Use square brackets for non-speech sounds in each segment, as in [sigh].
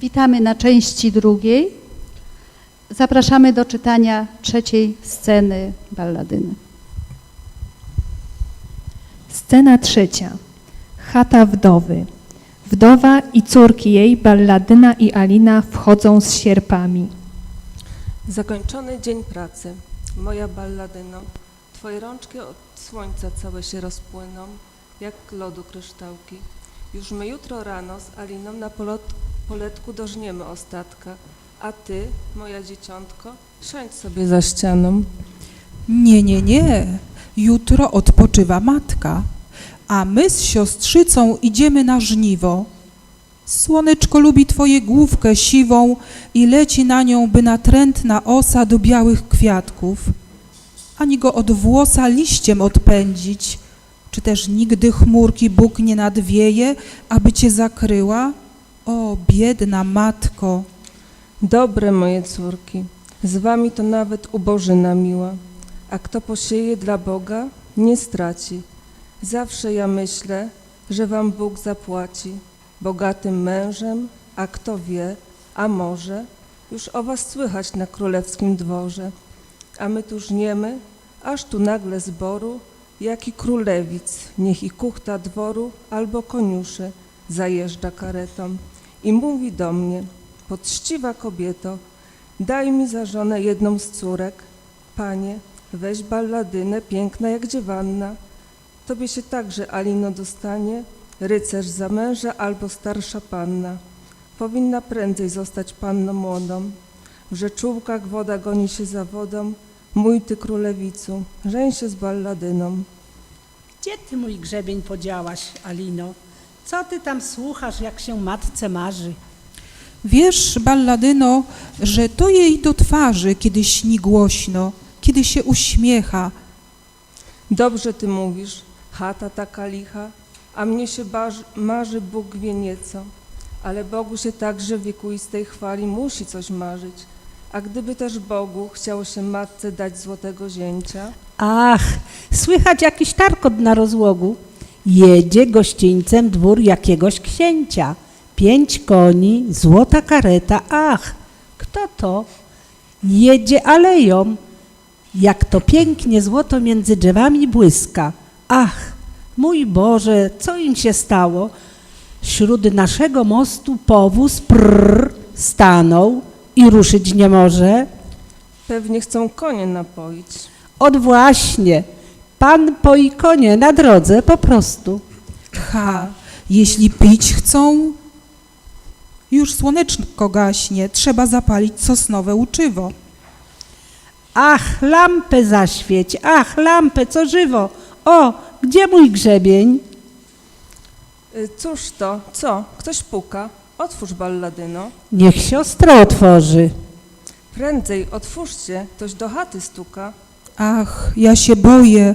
Witamy na części drugiej. Zapraszamy do czytania trzeciej sceny balladyny. Scena trzecia. Chata wdowy. Wdowa i córki jej, Balladyna i Alina, wchodzą z sierpami. Zakończony dzień pracy. Moja balladyno, twoje rączki od słońca całe się rozpłyną, jak lodu kryształki. Już my jutro rano z Aliną na polot, poletku dożniemy ostatka, a ty, moja dzieciątko, siądź sobie za ścianą. Nie, nie, nie. Jutro odpoczywa matka, a my z siostrzycą idziemy na żniwo. Słoneczko lubi twoje główkę siwą i leci na nią, by natrętna osa do białych kwiatków. Ani go od włosa liściem odpędzić, czy też nigdy chmurki Bóg nie nadwieje, aby cię zakryła? O, biedna matko! Dobre moje córki, z wami to nawet ubożyna miła, a kto posieje dla Boga, nie straci. Zawsze ja myślę, że wam Bóg zapłaci bogatym mężem, a kto wie, a może, już o was słychać na królewskim dworze. A my tu żniemy, aż tu nagle zboru, jaki królewic, niech i kuchta dworu albo koniuszy zajeżdża karetą i mówi do mnie, poczciwa kobieto, daj mi za żonę jedną z córek. Panie, weź balladynę, piękna jak dziewanna. Tobie się także, Alino, dostanie, rycerz za męża albo starsza panna. Powinna prędzej zostać panną młodą. W rzeczówkach woda goni się za wodą, mój ty królewicu, żeń się z balladyną. Gdzie ty mój grzebień podziałaś, Alino? Co ty tam słuchasz, jak się matce marzy? Wiesz, balladyno, że to jej do twarzy, kiedy śni głośno, kiedy się uśmiecha. Dobrze ty mówisz, chata taka licha, a mnie się baż, marzy Bóg wie nieco, ale Bogu się także w wiekuistej chwali musi coś marzyć. A gdyby też Bogu chciało się matce dać złotego zięcia, Ach, słychać jakiś tarkot na rozłogu. Jedzie gościńcem dwór jakiegoś księcia. Pięć koni, złota kareta. Ach, kto to? Jedzie aleją. Jak to pięknie złoto między drzewami błyska. Ach, mój Boże, co im się stało? Wśród naszego mostu powóz prrr stanął i ruszyć nie może. pewnie chcą konie napoić. Od właśnie. Pan poi konie na drodze po prostu. Ha, jeśli pić chcą, już słoneczko gaśnie, trzeba zapalić sosnowe uczywo. Ach, lampę zaświeć, ach, lampę, co żywo. O, gdzie mój grzebień? Y, Cóż to, co? Ktoś puka? Otwórz balladyno. Niech siostra otworzy. Prędzej otwórzcie, ktoś do chaty stuka. Ach, ja się boję.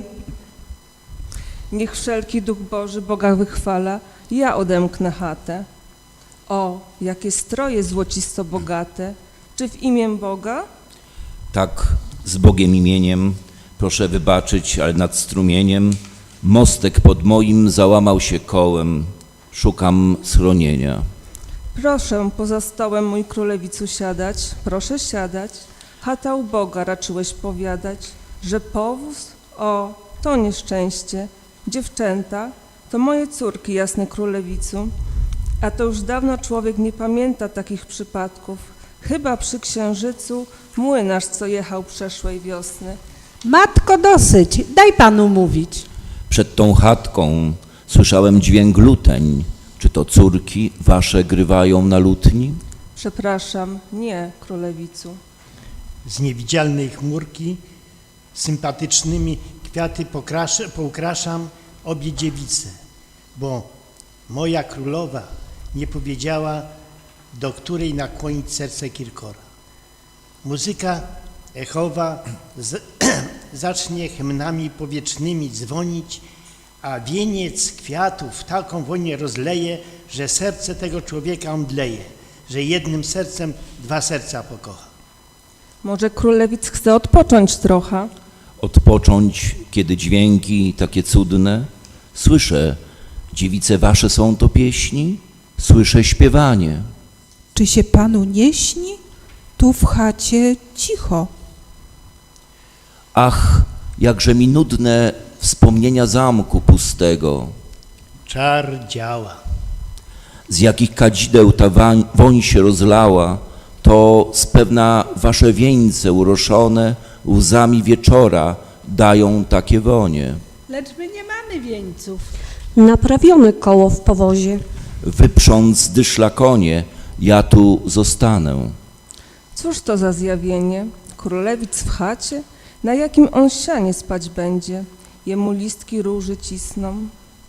Niech wszelki duch Boży Boga wychwala, ja odemknę chatę. O, jakie stroje złocisto bogate, czy w imię Boga? Tak, z Bogiem imieniem, proszę wybaczyć, ale nad strumieniem mostek pod moim załamał się kołem. Szukam schronienia. Proszę poza stołem mój królewicu siadać, proszę siadać. Chata u Boga raczyłeś powiadać, że powóz, o, to nieszczęście. Dziewczęta, to moje córki, jasny królewicu. A to już dawno człowiek nie pamięta takich przypadków. Chyba przy księżycu młynarz, co jechał przeszłej wiosny. Matko, dosyć, daj panu mówić. Przed tą chatką słyszałem dźwięk luteń. Czy to córki wasze grywają na lutni? Przepraszam, nie, królewicu. z niewidzialnej chmurki sympatycznymi kwiaty pokraszę, obie dziewice, bo moja królowa nie powiedziała, do której nakłonić serce Kirkora. Muzyka echowa z, [clears throat] zacznie hymnami powietrznymi dzwonić, a wieniec kwiatów taką wonię rozleje, że serce tego człowieka omdleje, że jednym sercem dwa serca pokocha. Może królewic chce odpocząć trochę? Odpocząć, kiedy dźwięki takie cudne? Słyszę, dziewice wasze są to pieśni? Słyszę śpiewanie. Czy się panu nie śni? Tu w chacie cicho. Ach, jakże mi nudne wspomnienia zamku pustego, Czar działa. z jakich kadzideł ta wań, woń się rozlała, to z pewna wasze wieńce uroszone łzami wieczora dają takie wonie. Lecz my nie mamy wieńców. Naprawione koło w powozie. Wyprząc dyszla konie, ja tu zostanę. Cóż to za zjawienie? Królewic w chacie? Na jakim on sianie spać będzie? Jemu listki róży cisną.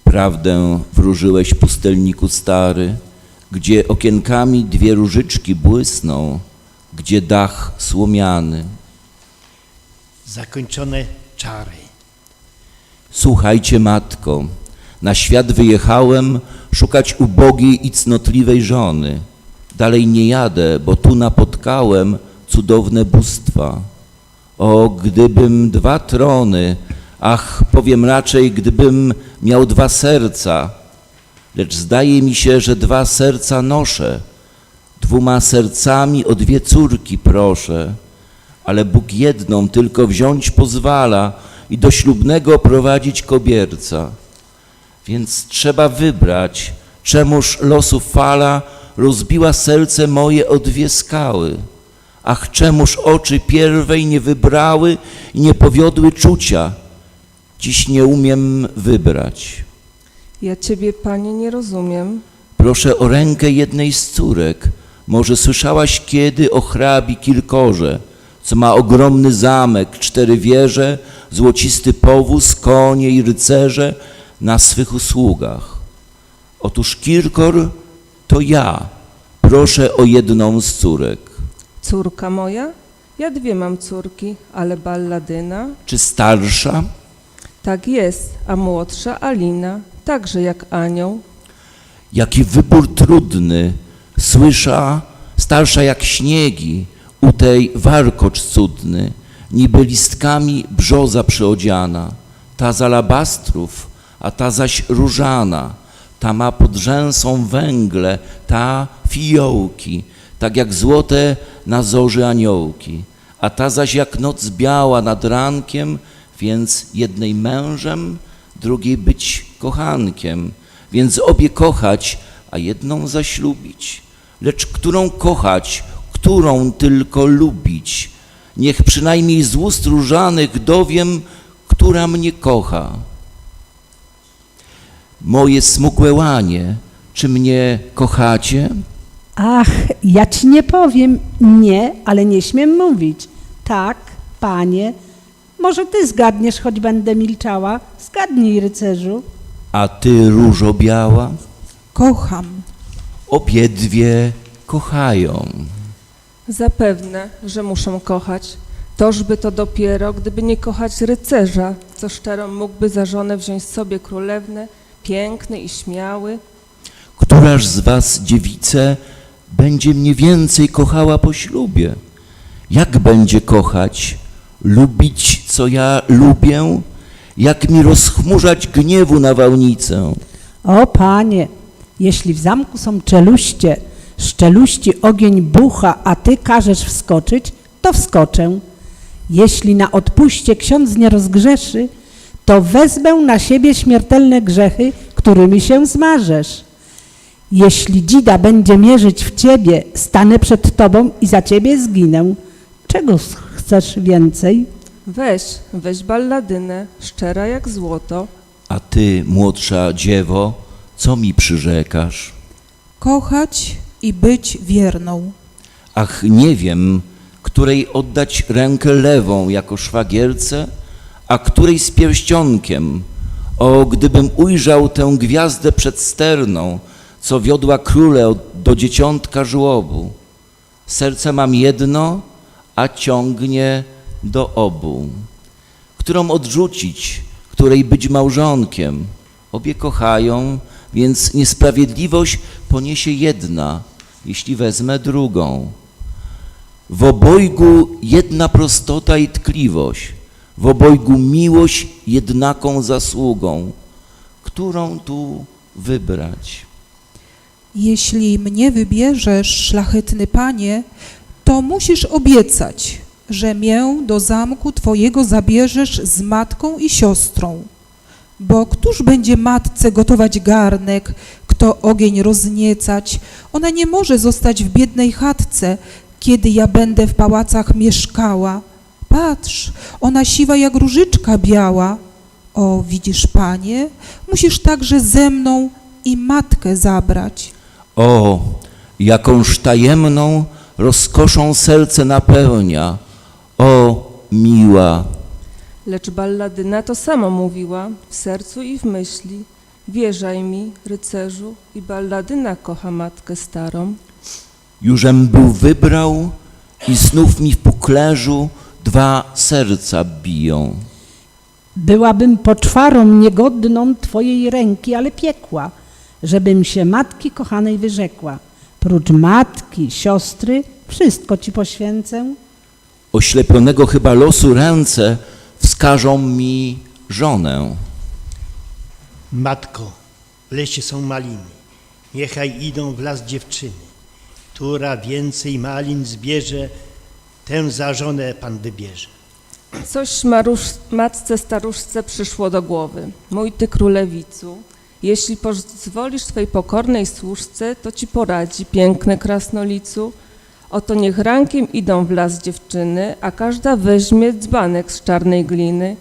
Prawdę wróżyłeś pustelniku stary, gdzie okienkami dwie różyczki błysną, gdzie dach słomiany. Zakończone czary. Słuchajcie, matko, na świat wyjechałem szukać ubogiej i cnotliwej żony. Dalej nie jadę, bo tu napotkałem cudowne bóstwa. O, gdybym dwa trony, ach, powiem raczej, gdybym miał dwa serca, lecz zdaje mi się, że dwa serca noszę. Dwoma sercami o dwie córki proszę, ale Bóg jedną tylko wziąć pozwala i do ślubnego prowadzić kobierca. Więc trzeba wybrać, czemuż losu fala rozbiła serce moje o dwie skały. Ach, czemuż oczy pierwej nie wybrały i nie powiodły czucia. Dziś nie umiem wybrać. Ja ciebie, panie, nie rozumiem. Proszę o rękę jednej z córek. Może słyszałaś kiedy o hrabi Kilkorze, co ma ogromny zamek, cztery wieże, złocisty powóz, konie i rycerze na swych usługach. Otóż Kirkor to ja. Proszę o jedną z córek. Córka moja? Ja dwie mam córki, ale balladyna? Czy starsza? Tak jest, a młodsza Alina, także jak anioł. Jaki wybór trudny, słysza, starsza jak śniegi, u tej warkocz cudny, niby listkami brzoza przyodziana, ta z alabastrów, a ta zaś różana, ta ma pod rzęsą węgle, ta fiołki, tak jak złote na zorzy aniołki, a ta zaś jak noc biała nad rankiem, więc jednej mężem, drugiej być kochankiem, więc obie kochać, a jedną zaślubić. Lecz którą kochać, którą tylko lubić? Niech przynajmniej z ust różanych dowiem, która mnie kocha. Moje smukłe łanie, czy mnie kochacie? Ach, ja ci nie powiem nie, ale nie śmiem mówić. Tak, panie. Może ty zgadniesz, choć będę milczała. Zgadnij, rycerzu. A ty, różo biała, Kocham. obiedwie kochają. Zapewne, że muszą kochać. Tożby to dopiero, gdyby nie kochać rycerza, co szczerą mógłby za żonę wziąć sobie królewnę, piękny i śmiały. Któraż z was, dziewice, będzie mnie więcej kochała po ślubie? Jak będzie kochać? Lubić, co ja lubię? Jak mi rozchmurzać gniewu nawałnicę? O panie, jeśli w zamku są czeluście, z czeluści ogień bucha, a ty każesz wskoczyć, to wskoczę. Jeśli na odpuście ksiądz nie rozgrzeszy, to wezmę na siebie śmiertelne grzechy, którymi się zmarzesz. Jeśli dzida będzie mierzyć w ciebie, stanę przed tobą i za ciebie zginę. Czego chcesz więcej? Weź, weź balladynę, szczera jak złoto. A ty, młodsza dziewo, co mi przyrzekasz? Kochać i być wierną. Ach, nie wiem, której oddać rękę lewą jako szwagierce, a której z pierścionkiem. O, gdybym ujrzał tę gwiazdę przedsterną, co wiodła króle do dzieciątka żłobu. Serce mam jedno, a ciągnie do obu. Którą odrzucić, której być małżonkiem? Obie kochają, więc niesprawiedliwość poniesie jedna, jeśli wezmę drugą. W obojgu jedna prostota i tkliwość, w obojgu miłość jednaką zasługą. Którą tu wybrać? Jeśli mnie wybierzesz, szlachetny panie, to musisz obiecać, że mię do zamku twojego zabierzesz z matką i siostrą. Bo któż będzie matce gotować garnek, kto ogień rozniecać? Ona nie może zostać w biednej chatce, kiedy ja będę w pałacach mieszkała. Patrz, ona siwa jak różyczka biała. O, widzisz, panie, musisz także ze mną i matkę zabrać. O, jakąż tajemną rozkoszą serce napełnia. O, miła, Lecz balladyna to samo mówiła w sercu i w myśli. Wierzaj mi, rycerzu, i balladyna kocha matkę starą. jużem był wybrał i znów mi w puklerzu dwa serca biją. Byłabym poczwarą niegodną Twojej ręki, ale piekła, żebym się matki kochanej wyrzekła. Prócz matki, siostry, wszystko Ci poświęcę. Oślepionego chyba losu ręce wskażą mi żonę. Matko, w lesie są maliny, niechaj idą w las dziewczyny. Która więcej malin zbierze, tę za żonę Pan wybierze. Coś marusz, matce staruszce przyszło do głowy. Mój ty królewicu, jeśli pozwolisz twej pokornej służce, to ci poradzi, piękny krasnolicu. Oto niech rankiem idą w las dziewczyny, a każda weźmie dzbanek z czarnej gliny.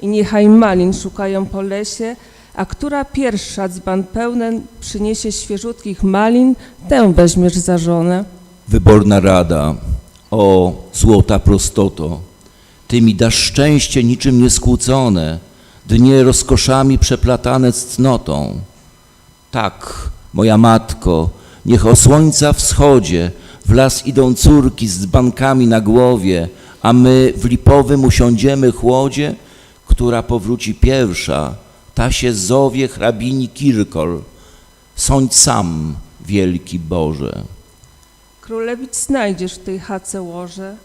I niechaj malin szukają po lesie, a która pierwsza dzban pełnen przyniesie świeżutkich malin, tę weźmiesz za żonę. Wyborna rada, o złota prostoto, Ty mi dasz szczęście niczym nieskłócone, dnie rozkoszami przeplatane z cnotą. Tak, moja matko, niech o słońca wschodzie w las idą córki z dzbankami na głowie, a my w lipowym usiądziemy chłodzie, która powróci pierwsza, ta się zowie hrabini Kirkol. Sądź sam, wielki Boże. Królewic znajdziesz w tej chace łoże,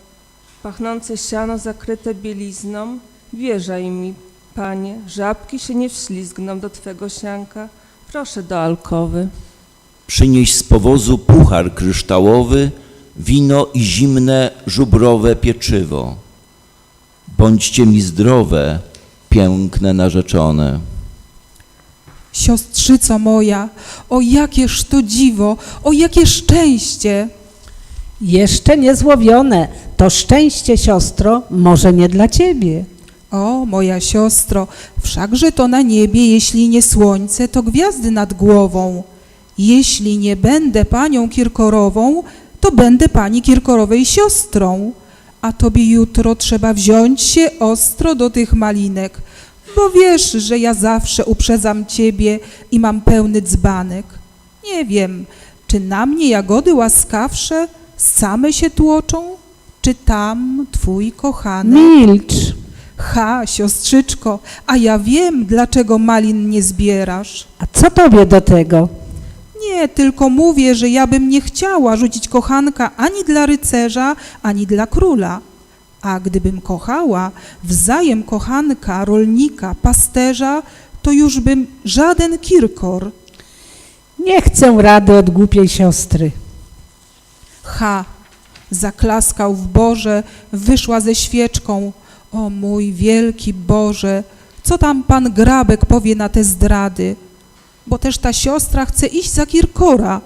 pachnące siano zakryte bielizną. Wierzaj mi, panie, żabki się nie wślizgną do twego sianka. Proszę do alkowy. Przynieś z powozu puchar kryształowy, wino i zimne żubrowe pieczywo. Bądźcie mi zdrowe, piękne narzeczone. Siostrzyco moja, o jakież to dziwo, o jakie szczęście! Jeszcze niezłowione, to szczęście, siostro, może nie dla Ciebie. O, moja siostro, wszakże to na niebie, jeśli nie słońce, to gwiazdy nad głową. Jeśli nie będę panią Kirkorową, to będę pani Kirkorowej siostrą. A tobie jutro trzeba wziąć się ostro do tych malinek, bo wiesz, że ja zawsze uprzedzam ciebie i mam pełny dzbanek. Nie wiem, czy na mnie jagody łaskawsze same się tłoczą, czy tam twój kochany. Milcz. Ha, siostrzyczko, a ja wiem, dlaczego malin nie zbierasz. A co Tobie do tego? Nie, tylko mówię, że ja bym nie chciała rzucić kochanka ani dla rycerza, ani dla króla. A gdybym kochała wzajem kochanka, rolnika, pasterza, to już bym żaden kirkor. Nie chcę rady od głupiej siostry. Ha, zaklaskał w Boże, wyszła ze świeczką. O mój wielki Boże, co tam pan Grabek powie na te zdrady? Bo też ta siostra chce iść za Kirkora,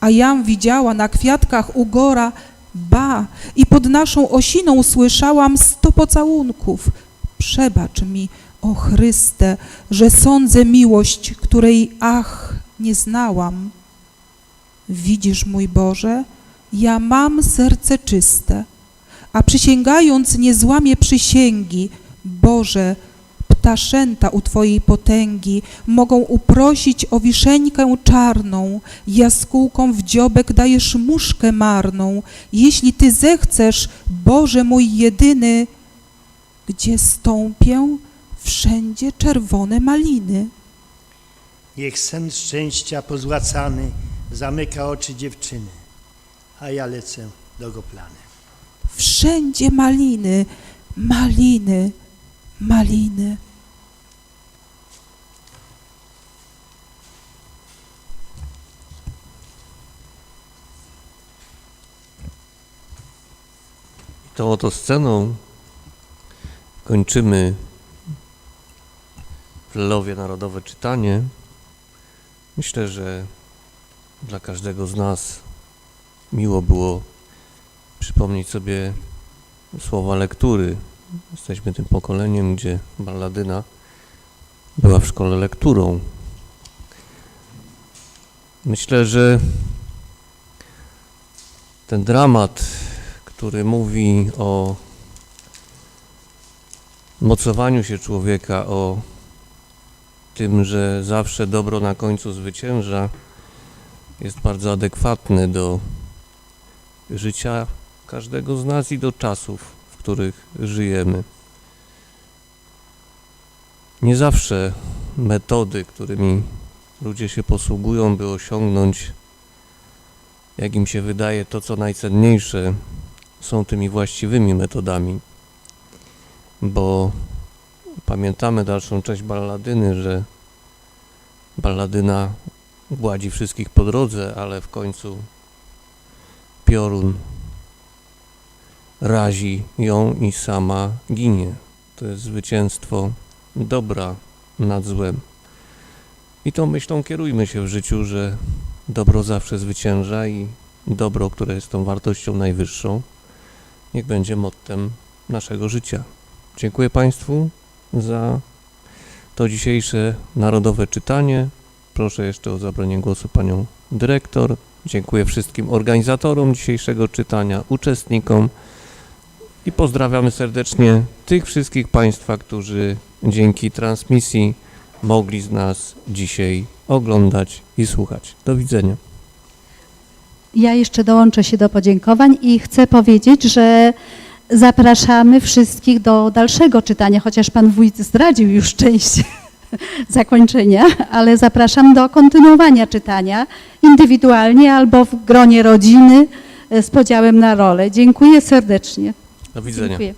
a jam widziała na kwiatkach ugora, ba, i pod naszą osiną słyszałam sto pocałunków. Przebacz mi, o Chryste, że sądzę miłość, której ach, nie znałam. Widzisz, mój Boże, ja mam serce czyste, a przysięgając nie złamię przysięgi. Boże, ptaszęta u Twojej potęgi mogą uprosić o wiszeńkę czarną, jaskółką w dziobek dajesz muszkę marną. Jeśli Ty zechcesz, Boże mój jedyny, gdzie stąpię, wszędzie czerwone maliny. Niech sen szczęścia pozłacany zamyka oczy dziewczyny, a ja lecę do Goplany. Wszędzie maliny, maliny, maliny. Tą oto sceną kończymy w Narodowe czytanie. Myślę, że dla każdego z nas miło było przypomnieć sobie słowa lektury. Jesteśmy tym pokoleniem, gdzie balladyna była w szkole lekturą. Myślę, że ten dramat, który mówi o mocowaniu się człowieka, o tym, że zawsze dobro na końcu zwycięża, jest bardzo adekwatny do życia każdego z nas i do czasów, w których żyjemy. Nie zawsze metody, którymi ludzie się posługują, by osiągnąć, jak im się wydaje, to co najcenniejsze, są tymi właściwymi metodami. Bo pamiętamy dalszą część balladyny, że balladyna gładzi wszystkich po drodze, ale w końcu piorun razi ją i sama ginie. To jest zwycięstwo dobra nad złem. I tą myślą kierujmy się w życiu, że dobro zawsze zwycięża i dobro, które jest tą wartością najwyższą, niech będzie mottem naszego życia. Dziękuję Państwu za to dzisiejsze narodowe czytanie. Proszę jeszcze o zabranie głosu Panią Dyrektor. Dziękuję wszystkim organizatorom dzisiejszego czytania, uczestnikom i pozdrawiamy serdecznie tych wszystkich Państwa, którzy dzięki transmisji mogli z nas dzisiaj oglądać i słuchać. Do widzenia. Ja jeszcze dołączę się do podziękowań i chcę powiedzieć, że zapraszamy wszystkich do dalszego czytania, chociaż pan wójt zdradził już [laughs] część zakończenia, ale zapraszam do kontynuowania czytania indywidualnie albo w gronie rodziny e, z podziałem na role. Dziękuję serdecznie. Do widzenia. Dziękuję.